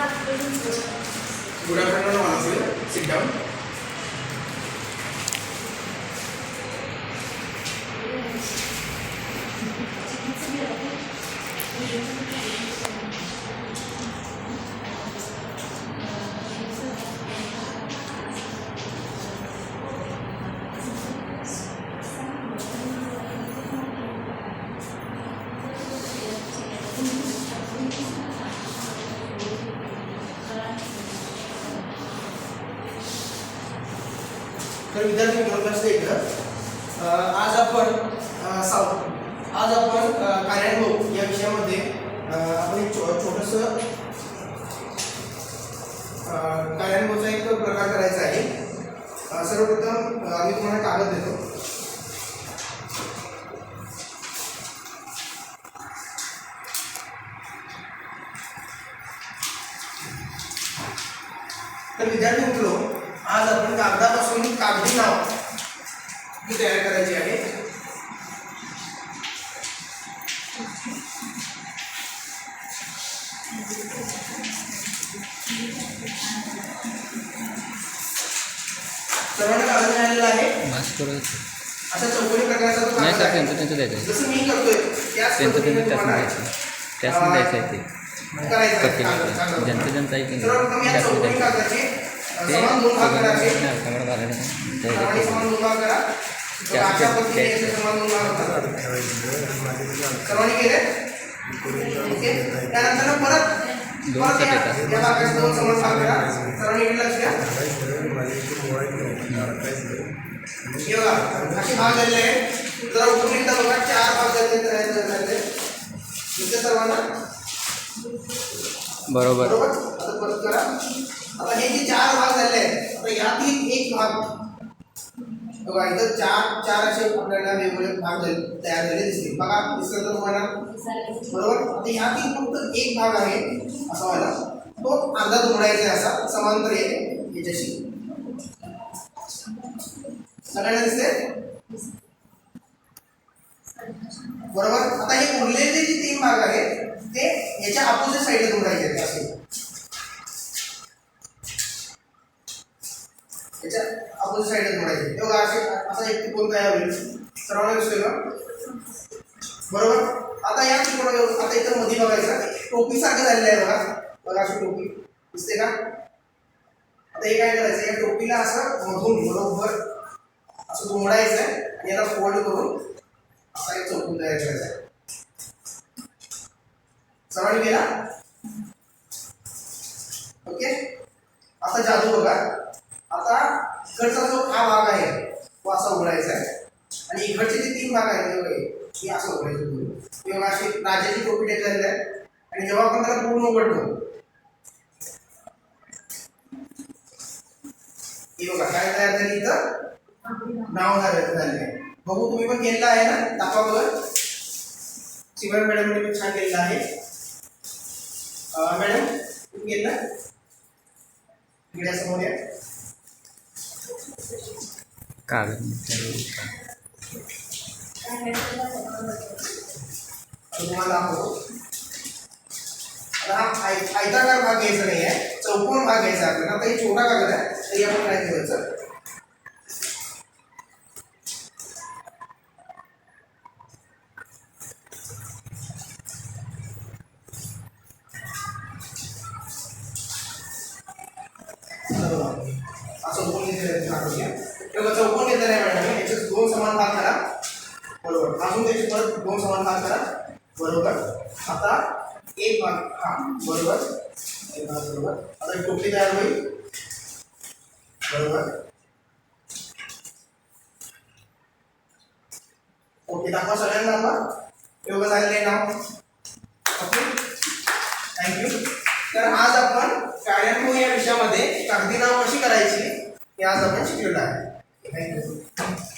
Good afternoon, Manasi. Sit down. तर विद्यार्थी मित्रांनो लक्ष द्या इकडं आज आपण अं, आज आपण कार्यानुभव या विषयामध्ये आपण एक छो छोटंसं कार्यानुभवचा एक प्रकार करायचा आहे. सर्वप्रथम आम्ही तुम्हाला कागद देतो. तर विद्यार्थी मित्र आज आपण कागदापासून कागदी नाव ही तयार करायची आहे. सर्वांना कागद मिळालेला आहे. अशा प्रकारचा तो नाही कागद सर आहे. त्यांचं त्यांचं द्यायचं जसं मी करतोय त्याच त्यांचं पद्धतीने त्यांचं त्यासनं तुम्हाला द्यायचं त्यासनं द्यायचं आहे ते. करायचं. ज्यांचं ज्यांचं आहे की नाही. समान दोन भाग करायचे सगळं घालायला सर्वांनी समान दोन भाग करा अशा पद्धतीने याचे समान दोन भाग होतात. सर्वांनी केले? ओके त्यानंतर परत परत या-. या भागाचे दोन समान भाग करा. सर्वांनी इकडे लक्ष द्या. हे बघा असे भाग झालेले आहेत जरा उठून एकदा बघा. चार भाग झाले झाले. इथे सर्वांना. बरोबर. बरोबर? आता परत करा. आता हे जे चार भाग झाले आहेत आता यातील एक भाग. बघा इथं चार चार असे आपल्याला वेगवेगळे भाग झाले तयार झाले दिसतील. बघा दिसलं तर तुम्हाला बरोबर? आता यातील फक्त एक भाग आहे असा मला तो अर्धा जोडायचा आहे असा समांतर आहे याच्याशी. सगळ्यांना दिसते बरोबर? आता हे उरलेले जे तीन भाग आहेत ते याच्या अपोजिट साईडला जोडायचे असे. त्याच्या अपोजिट साईडला जोडायचे तेव्हा असे असा एक त्रिकोण तयार होईल. सर्वांना दिसतोय का? बरोबर? आता या त्रिकोणावर आता इथं मध्ये बघायचं. टोपी सारखं झालेलं आहे बघा. बघा अशी टोपी. दिसते का? आता हे काय करायचं? या टोपीला असं मधून बरोबर? असं जोडायचं आहे आणि याला फोल्ड करून असा एक चौकून तयार करायचा आहे. सर्वांनी केला? ओके? आता जादू बघा. आता इकडचा जो हा भाग आहे तो असा उघडायचा आहे. आणि इकडचे जे तीन भाग आहेत हे असं उघडायचं दोन्ही. हे अशी राजाची टोपी टाकलेली आहे. आणि जेव्हा आपण त्याला पूर्ण उघडतो हे बघा काय तयार झाली इथं? नाव झालं झालेलं आहे बघू तुम्ही पण केलेलं आहे ना? दाखवा बघा. शिवाय मॅडमने पण छान केलेलं आहे. मॅडम तुम्ही केलं इकडे समोर या. कागद हो। आयताकार भाग घ्यायचा नाही आहे चौकोन भाग घ्यायचा आपल्याला. आता हे छोटा कागद आहे तरी आपण काय करायचं असं दोन घेतलेले दाखवूया तेव्हा चौकोन घेतलेला आहे मॅडम याचे दोन समान भाग करा बरोबर त्याचे परत दोन समान भाग करा. बरोबर. आता एक भाग हा बरोबर. एक भाग बरोबर. आता एक टोपली तयार होईल. बरोबर. ओके दाखवा सगळ्यांना दाखवा योगा झालेले नाव. ओके. थँक्यू तर आज आपण कार्यानुभव या विषयामध्ये कागदी नाव कशी करायची हे आज आपण शिकलेलं आहे थँक्यू